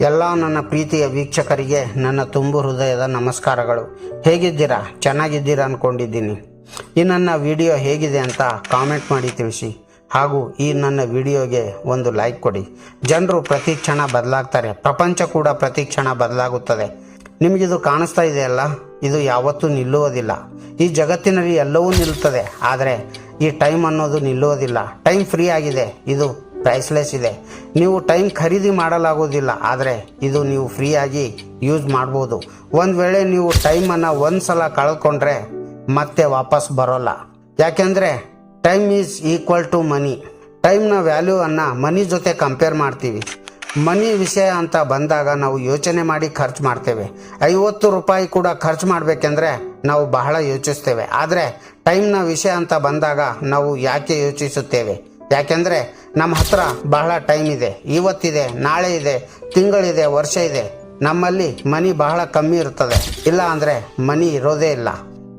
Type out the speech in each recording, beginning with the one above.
ಎಲ್ಲ ನನ್ನ ಪ್ರೀತಿಯ ವೀಕ್ಷಕರಿಗೆ ನನ್ನ ತುಂಬು ಹೃದಯದ ನಮಸ್ಕಾರಗಳು. ಹೇಗಿದ್ದೀರಾ? ಚೆನ್ನಾಗಿದ್ದೀರಾ ಅಂದ್ಕೊಂಡಿದ್ದೀನಿ ಈ ನನ್ನ ವಿಡಿಯೋ ಹೇಗಿದೆ ಅಂತ ಕಾಮೆಂಟ್ ಮಾಡಿ ತಿಳಿಸಿ. ಹಾಗೂ ಈ ನನ್ನ ವಿಡಿಯೋಗೆ ಒಂದು ಲೈಕ್ ಕೊಡಿ. ಜನರು ಪ್ರತಿ ಕ್ಷಣ ಬದಲಾಗ್ತಾರೆ. ಪ್ರಪಂಚ ಕೂಡ ಪ್ರತಿ ಕ್ಷಣ ಬದಲಾಗುತ್ತದೆ. ನಿಮಗಿದು ಕಾಣಿಸ್ತಾ ಇದೆಯಲ್ಲ ಇದು ಯಾವತ್ತೂ ನಿಲ್ಲುವುದಿಲ್ಲ. ಈ ಜಗತ್ತಿನಲ್ಲಿ ಎಲ್ಲವೂ ನಿಲ್ಲುತ್ತದೆ. ಆದರೆ ಈ ಟೈಮ್ ಅನ್ನೋದು ನಿಲ್ಲುವುದಿಲ್ಲ. ಟೈಮ್ ಫ್ರೀ ಆಗಿದೆ. ಇದು ಪ್ರೈಸ್ಲೆಸ್ ಇದೆ. ನೀವು ಟೈಮ್ ಖರೀದಿ ಮಾಡಲಾಗೋದಿಲ್ಲ ಆದರೆ ಇದು ನೀವು ಫ್ರೀಯಾಗಿ ಯೂಸ್ ಮಾಡ್ಬೋದು. ಒಂದು ವೇಳೆ ನೀವು ಟೈಮನ್ನು ಒಂದು ಸಲ ಕಳ್ಕೊಂಡ್ರೆ ಮತ್ತೆ ವಾಪಸ್ ಬರೋಲ್ಲ. ಯಾಕೆಂದರೆ time is equal to money ಟೈಮ್ನ ವ್ಯಾಲ್ಯೂವನ್ನು ಮನಿ ಜೊತೆ ಕಂಪೇರ್ ಮಾಡ್ತೀವಿ. ಮನಿ ವಿಷಯ ಅಂತ ಬಂದಾಗ ನಾವು ಯೋಚನೆ ಮಾಡಿ ಖರ್ಚು ಮಾಡ್ತೇವೆ. ಐವತ್ತು ರೂಪಾಯಿ ಕೂಡ ಖರ್ಚು ಮಾಡಬೇಕೆಂದ್ರೆ ನಾವು ಬಹಳ ಯೋಚಿಸ್ತೇವೆ. ಆದರೆ ಟೈಮ್ನ ವಿಷಯ ಅಂತ ಬಂದಾಗ ನಾವು ಯಾಕೆ ಯೋಚಿಸುತ್ತೇವೆ? ಯಾಕೆಂದರೆ ನಮ್ಮ ಹತ್ರ ಬಹಳ ಟೈಮ್ ಇದೆ. ಇವತ್ತಿದೆ, ನಾಳೆ ಇದೆ, ತಿಂಗಳಿದೆ, ವರ್ಷ ಇದೆ. ನಮ್ಮಲ್ಲಿ ಮನಿ ಬಹಳ ಕಮ್ಮಿ ಇರ್ತದೆ. ಇಲ್ಲ ಅಂದರೆ ಮನಿ ಇರೋದೇ ಇಲ್ಲ.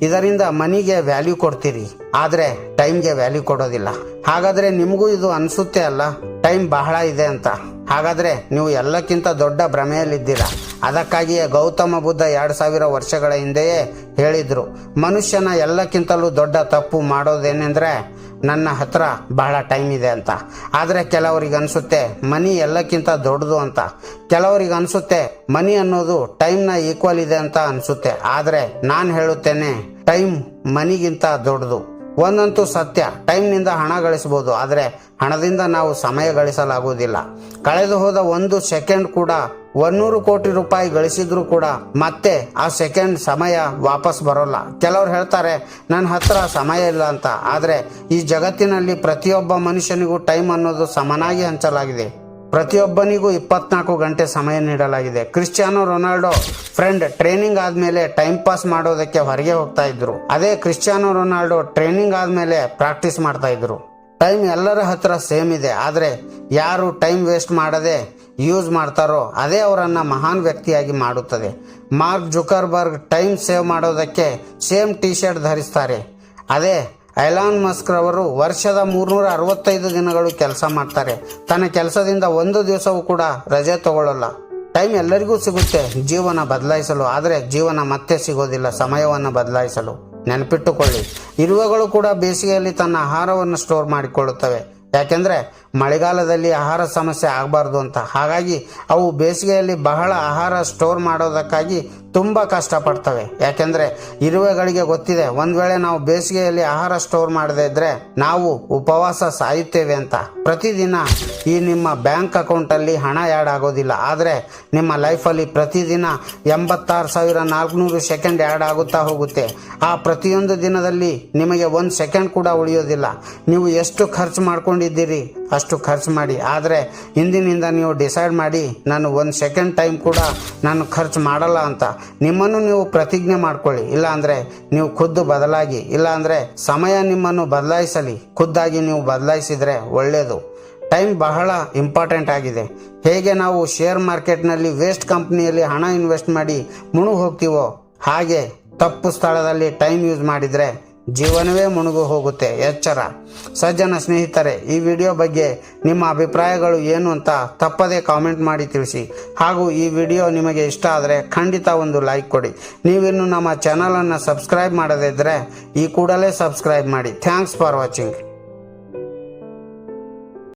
ಇದರಿಂದ ಮನಿಗೆ ವ್ಯಾಲ್ಯೂ ಕೊಡ್ತೀರಿ, ಆದರೆ ಟೈಮ್ಗೆ ವ್ಯಾಲ್ಯೂ ಕೊಡೋದಿಲ್ಲ. ಹಾಗಾದರೆ ನಿಮಗೂ ಇದು ಅನಿಸುತ್ತೆ ಅಲ್ಲ? ಟೈಮ್ ಬಹಳ ಇದೆ ಅಂತ. ಹಾಗಾದರೆ ನೀವು ಎಲ್ಲಕ್ಕಿಂತ ದೊಡ್ಡ ಭ್ರಮೆಯಲ್ಲಿದ್ದೀರಾ? ಅದಕ್ಕಾಗಿಯೇ ಗೌತಮ ಬುದ್ಧ ಎರಡು ಸಾವಿರ ವರ್ಷಗಳ ಹಿಂದೆಯೇ ಹೇಳಿದರು, ಮನುಷ್ಯನ ಎಲ್ಲಕ್ಕಿಂತಲೂ ದೊಡ್ಡ ತಪ್ಪು ಮಾಡೋದೇನೆಂದರೆ ನನ್ನ ಹತ್ರ ಬಹಳ ಟೈಮ್ ಇದೆ ಅಂತ. ಆದರೆ ಕೆಲವರಿಗೆ ಅನಿಸುತ್ತೆ, ಮನಿ ಎಲ್ಲಕ್ಕಿಂತ ದೊಡ್ಡದು ಅಂತ. ಕೆಲವರಿಗೆ ಅನಿಸುತ್ತೆ, ಮನಿ ಅನ್ನೋದು ಟೈಮ್ನ ಈಕ್ವಲ್ ಇದೆ ಅಂತ ಅನಿಸುತ್ತೆ. ಆದರೆ ನಾನು ಹೇಳುತ್ತೇನೆ ಟೈಮ್ ಮನಿಗಿಂತ ದೊಡ್ಡದು. ಒಂದಂತೂ ಸತ್ಯ ಟೈಮ್ನಿಂದ ಹಣ ಗಳಿಸ್ಬೋದು ಆದರೆ ಹಣದಿಂದ ನಾವು ಸಮಯ ಗಳಿಸಲಾಗುವುದಿಲ್ಲ. ಕಳೆದು ಹೋದ ಒಂದು ಸೆಕೆಂಡ್ ಕೂಡ ಒನ್ನೂರು ಕೋಟಿ ರೂಪಾಯಿ ಗಳಿಸಿದ್ರು ಕೂಡ ಮತ್ತೆ ಆ ಸೆಕೆಂಡ್ ಸಮಯ ವಾಪಸ್ ಬರೋಲ್ಲ. ಕೆಲವ್ರು ಹೇಳ್ತಾರೆ ನನ್ನ ಹತ್ರ ಸಮಯ ಇಲ್ಲ ಅಂತ. ಆದರೆ ಈ ಜಗತ್ತಿನಲ್ಲಿ ಪ್ರತಿಯೊಬ್ಬ ಮನುಷ್ಯನಿಗೂ ಟೈಮ್ ಅನ್ನೋದು ಸಮನಾಗಿ ಹಂಚಲಾಗಿದೆ. ಪ್ರತಿಯೊಬ್ಬನಿಗೂ ಇಪ್ಪತ್ನಾಲ್ಕು ಗಂಟೆ ಸಮಯ ನೀಡಲಾಗಿದೆ. ಕ್ರಿಸ್ಟಿಯಾನೋ ರೊನಾಲ್ಡೋ ಫ್ರೆಂಡ್ ಟ್ರೈನಿಂಗ್ ಆದಮೇಲೆ ಟೈಮ್ ಪಾಸ್ ಮಾಡೋದಕ್ಕೆ ಹೊರಗೆ ಹೋಗ್ತಾ ಇದ್ರು. ಅದೇ ಕ್ರಿಸ್ಟಿಯಾನೋ ರೊನಾಲ್ಡೋ ಟ್ರೈನಿಂಗ್ ಆದಮೇಲೆ ಪ್ರಾಕ್ಟೀಸ್ ಮಾಡ್ತಾ ಇದ್ರು. ಟೈಮ್ ಎಲ್ಲರ ಹತ್ರ ಸೇಮ್ ಇದೆ. ಆದರೆ ಯಾರು ಟೈಮ್ ವೇಸ್ಟ್ ಮಾಡದೆ ಯೂಸ್ ಮಾಡ್ತಾರೋ ಅದೇ ಅವರನ್ನು ಮಹಾನ್ ವ್ಯಕ್ತಿಯಾಗಿ ಮಾಡುತ್ತದೆ. ಮಾರ್ಕ್ ಜುಕರ್ಬರ್ಗ್ ಟೈಮ್ ಸೇವ್ ಮಾಡೋದಕ್ಕೆ ಸೇಮ್ ಟಿ ಶರ್ಟ್ ಧರಿಸ್ತಾರೆ. ಅದೇ ಐಲಾನ್ ಮಸ್ಕ್ ರವರು ವರ್ಷದ ಮೂರ್ನೂರ ಅರವತ್ತೈದು ದಿನಗಳು ಕೆಲಸ ಮಾಡ್ತಾರೆ. ತನ್ನ ಕೆಲಸದಿಂದ ಒಂದು ದಿವಸವೂ ಕೂಡ ರಜೆ ತಗೊಳ್ಳಲ್ಲ. ಟೈಮ್ ಎಲ್ಲರಿಗೂ ಸಿಗುತ್ತೆ ಜೀವನ ಬದಲಾಯಿಸಲು. ಆದರೆ ಜೀವನ ಮತ್ತೆ ಸಿಗೋದಿಲ್ಲ, ಸಮಯವನ್ನು ಬದಲಾಯಿಸಲು. ನೆನಪಿಟ್ಟುಕೊಳ್ಳಿ. ಇರುವೆಗಳು ಕೂಡ ಬೇಸಿಗೆಯಲ್ಲಿ ತನ್ನ ಆಹಾರವನ್ನು ಸ್ಟೋರ್ ಮಾಡಿಕೊಳ್ಳುತ್ತವೆ. ಯಾಕೆಂದರೆ ಮಳೆಗಾಲದಲ್ಲಿ ಆಹಾರ ಸಮಸ್ಯೆ ಆಗಬಾರ್ದು ಅಂತ. ಹಾಗಾಗಿ ಅವು ಬೇಸಿಗೆಯಲ್ಲಿ ಬಹಳ ಆಹಾರ ಸ್ಟೋರ್ ಮಾಡೋದಕ್ಕಾಗಿ ತುಂಬ ಕಷ್ಟಪಡ್ತವೆ. ಯಾಕೆಂದರೆ ಇರುವೆಗಳಿಗೆ ಗೊತ್ತಿದೆ, ಒಂದು ವೇಳೆ ನಾವು ಬೇಸಿಗೆಯಲ್ಲಿ ಆಹಾರ ಸ್ಟೋರ್ ಮಾಡದೇ ಇದ್ದರೆ ನಾವು ಉಪವಾಸ ಸಾಯುತ್ತೇವೆ ಅಂತ. ಪ್ರತಿದಿನ ಈ ನಿಮ್ಮ ಬ್ಯಾಂಕ್ ಅಕೌಂಟಲ್ಲಿ ಹಣ ಆ್ಯಡ್ ಆಗೋದಿಲ್ಲ. ಆದರೆ ನಿಮ್ಮ ಲೈಫಲ್ಲಿ ಪ್ರತಿದಿನ ಎಂಬತ್ತಾರು ಸಾವಿರ ನಾಲ್ಕುನೂರು ಸೆಕೆಂಡ್ ಆ್ಯಡ್ ಆಗುತ್ತಾ ಹೋಗುತ್ತೆ. ಆ ಪ್ರತಿಯೊಂದು ದಿನದಲ್ಲಿ ನಿಮಗೆ ಒಂದು ಸೆಕೆಂಡ್ ಕೂಡ ಉಳಿಯೋದಿಲ್ಲ. ನೀವು ಎಷ್ಟು ಖರ್ಚು ಮಾಡ್ಕೊಂಡಿದ್ದೀರಿ? ಅಷ್ಟು ಖರ್ಚು ಮಾಡಿ. ಆದರೆ ಇಂದಿನಿಂದ ನೀವು ಡಿಸೈಡ್ ಮಾಡಿ, ನಾನು ಒಂದು ಸೆಕೆಂಡ್ ಟೈಮ್ ಕೂಡ ನಾನು ಖರ್ಚು ಮಾಡಲ್ಲ ಅಂತ. ನಿಮ್ಮನ್ನು ನೀವು ಪ್ರತಿಜ್ಞೆ ಮಾಡ್ಕೊಳ್ಳಿ. ಇಲ್ಲಾಂದರೆ ನೀವು ಖುದ್ದು ಬದಲಾಗಿ, ಇಲ್ಲಾಂದರೆ ಸಮಯ ನಿಮ್ಮನ್ನು ಬದಲಾಯಿಸಲಿ. ಖುದ್ದಾಗಿ ನೀವು ಬದಲಾಯಿಸಿದರೆ ಒಳ್ಳೆಯದು ಟೈಮ್ ಬಹಳ ಇಂಪಾರ್ಟೆಂಟ್ ಆಗಿದೆ. ಹೇಗೆ ನಾವು ಶೇರ್ ಮಾರ್ಕೆಟ್ನಲ್ಲಿ ವೇಸ್ಟ್ ಕಂಪ್ನಿಯಲ್ಲಿ ಹಣ ಇನ್ವೆಸ್ಟ್ ಮಾಡಿ ಮುಳುಗಿ ಹೋಗ್ತೀವೋ ಹಾಗೆ ತಪ್ಪು ಸ್ಥಳದಲ್ಲಿ ಟೈಮ್ ಯೂಸ್ ಮಾಡಿದರೆ ಜೀವನವೇ ಮುಣುಗು ಹೋಗುತ್ತೆ. ಎಚ್ಚರ. ಸಜ್ಜನ ಸ್ನೇಹಿತರೆ, ಈ ವಿಡಿಯೋ ಬಗ್ಗೆ ನಿಮ್ಮ ಅಭಿಪ್ರಾಯಗಳು ಏನು ಅಂತ ತಪ್ಪದೇ ಕಾಮೆಂಟ್ ಮಾಡಿ ತಿಳಿಸಿ. ಹಾಗೂ ಈ ವಿಡಿಯೋ ನಿಮಗೆ ಇಷ್ಟ ಆದರೆ ಖಂಡಿತ ಒಂದು ಲೈಕ್ ಕೊಡಿ. ನೀವಿನ್ನು ನಮ್ಮ ಚಾನಲನ್ನು ಸಬ್ಸ್ಕ್ರೈಬ್ ಮಾಡದಿದ್ದರೆ ಈ ಕೂಡಲೇ ಸಬ್ಸ್ಕ್ರೈಬ್ ಮಾಡಿ. Thanks for watching.